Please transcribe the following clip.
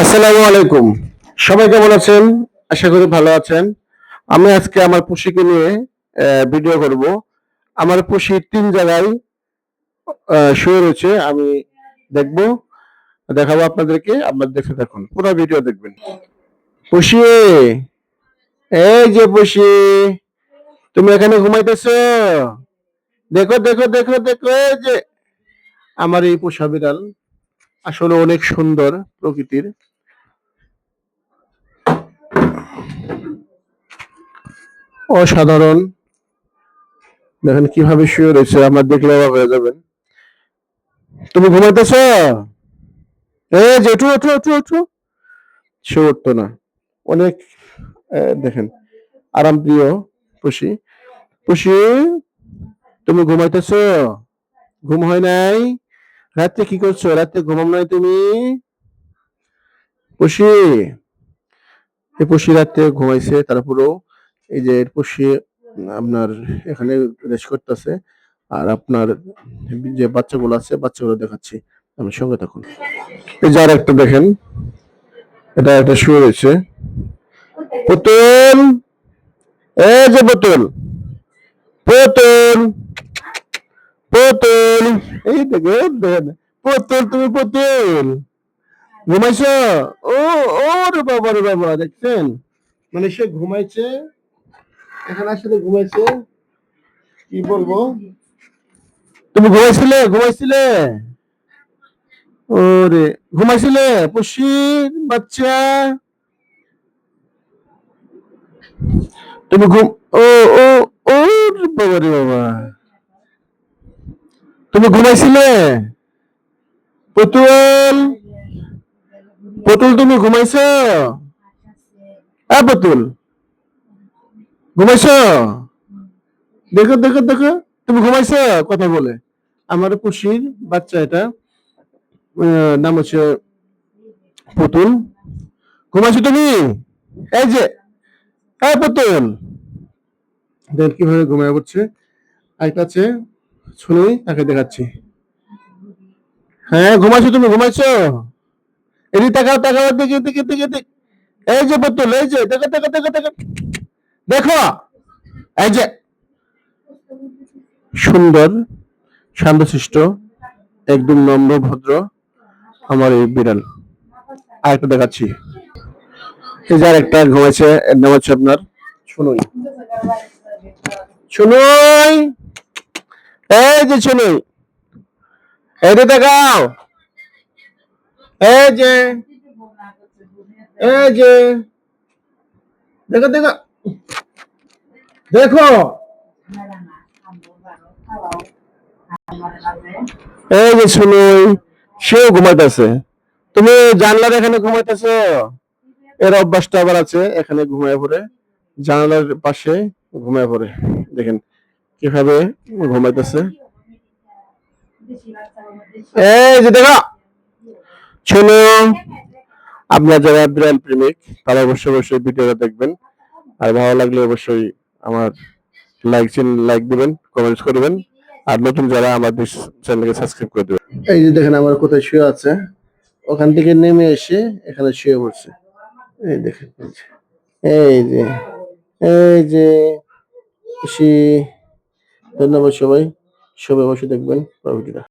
আসসালামু আলাইকুম। সবাই কেমন আছেন? আশা করি ভালো আছেন। আমি আজকে আমার পুষিকে নিয়ে ভিডিও করব। আমার পুষি তিন জায়গায় শুয়ে রয়েছে। আমি দেখব, দেখাবো আপনাদেরকে। আপনার দেখে দেখুন পুরো ভিডিও দেখবেন। পুষি! এই যে পুষি! তুমি এখানে ঘুমাইতেছো? দেখো দেখো দেখো দেখো যে। আমার এই পোষা বিড়াল। আসলে অনেক সুন্দর প্রকৃতির। অসাধারণ। দেখেন কীভাবে শুয়ে রয়েছে, আমার দেখলে অবাক হয়ে যাবেন। তুমি ঘুমাইতেছ? উঠো সে উঠতো না। অনেক দেখেন আরাম প্রিয় পুষি পুষি তুমি ঘুমাইতেছ? ঘুম হয় নাই? রাতে কি করছ? রাত্রে ঘুমাম নাই তুমি? পুষি এই পুষি রাতে ঘুমাইছে, তারপরেও এই যে পুষি আপনার এখানে রেস্ট করতেছে, আর আপনার যে বাচ্চাগুলো আছে, বাচ্চাগুলো দেখাচ্ছি, আমি সঙ্গে থাকুন। এই যে আর একটা দেখেন, এটা একটা শুয়ে রয়েছে। পুতুল! এই যে পুতুল পুতুল! পুতুল এই দেখেন পুতুল তুমি পুতুল ঘুমাইছো? ও ও রে বাবা রে বাবা, দেখছেন? মানে সে ঘুমাইছে। এখানে আসলে ঘুমাইছে। কি বলব? তুমি ঘুমাইছিলে? ঘুমাইছিলে? ওরে, ঘুমাইছিলে? পুষির বাচ্চা। তুমি ঘুম ও ও ও বাবা, রে বাবা। তুমি ঘুমাইছিলে? পুতুল পুতুল তুমি ঘুমাইছো? হ্যাঁ পুতুল ঘুমাইছো? দেখো দেখো দেখো। তুমি ঘুমাইছো? কথা বলে। আমার পুষির বাচ্চা এটা। নাম হচ্ছে পুতুল ঘুমাইছো তুমি? এই যে হ্যাঁ পুতুল দেখ, কীভাবে ঘুমায় পড়ছে আরেকটা আছে। শুনুই তাকে দেখাচ্ছি। হ্যাঁ ঘুমাইছো তুমি, ঘুমাইছো? এদিকে তাকাও তাকাও এই যে পুতুল এই যে, দেখো দেখো দেখো দেখো। দেখো, এই যে। সুন্দর, শান্তশিষ্ট, একদম নম্র, ভদ্র আমার এই বিড়াল। আর একটা দেখাচ্ছি। এই যে একটা ঘুমাইছে, এর নাম হচ্ছে আপনার শুনুই শুনুই এই যে শুনুই এই দেখাও। এই যে এই যে, দেখো দেখো। দেখো। এই যে শুনুই সেও ঘুমাইতেছে। তুমি জানলার এখানে ঘুমাইতেছো? এর অভ্যাসটা আবার আছে, এখানে ঘুমায় পড়ে। জানালার পাশে ঘুমায় পড়ে। দেখেন কীভাবে ঘুমাইতেছে এই যে দেখো শুনো আপনার যারা বিড়াল প্রেমিক তারা অবশ্যই অবশ্যই ভিডিওটা দেখবেন আর ভালো লাগলে অবশ্যই আমার লাইক লাইক দিবেন কমেন্টস করবেন আর নতুন যারা আমাদের চ্যানেলকে সাবস্ক্রাইব করে দেবেন এই যে দেখেন আমার কোথায় শুয়ে আছে ওখান থেকে নেমে এসে এখানে শুয়ে পড়ছে এই দেখেন এই যে এই যে এই যে খুশি ধন্যবাদ সবাই। সবাই অবশ্যই দেখবেন ভিডিওটা